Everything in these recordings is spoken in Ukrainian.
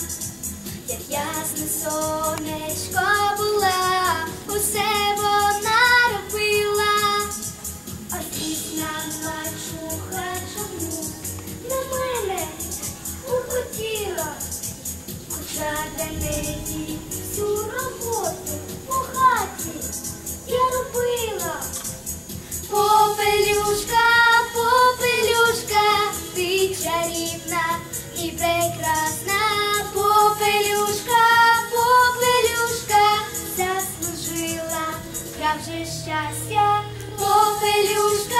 Thank you. щастя, попелюшка.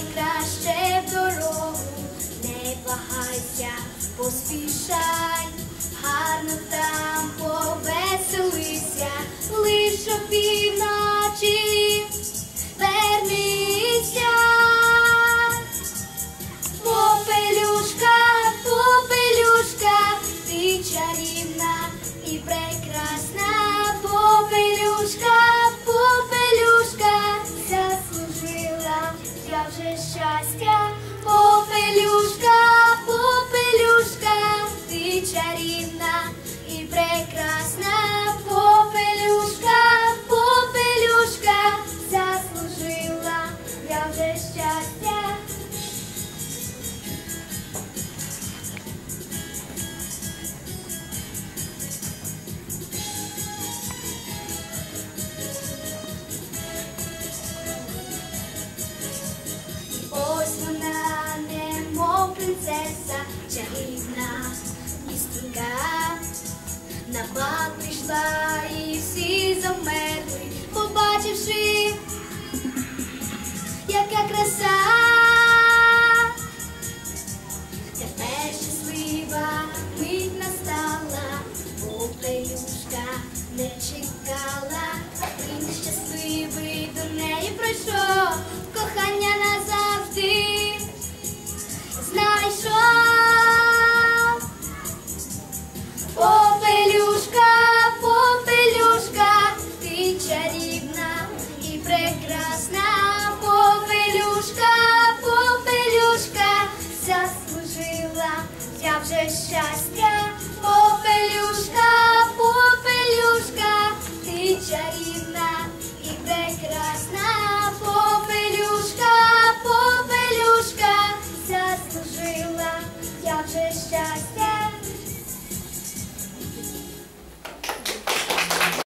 найкраще в дорогу, не вагайся, поспішай, гарно там повеселися, лиш обід. принцесса, чарівна містінка. На бал прийшла і всі за мене. Я вже щастя.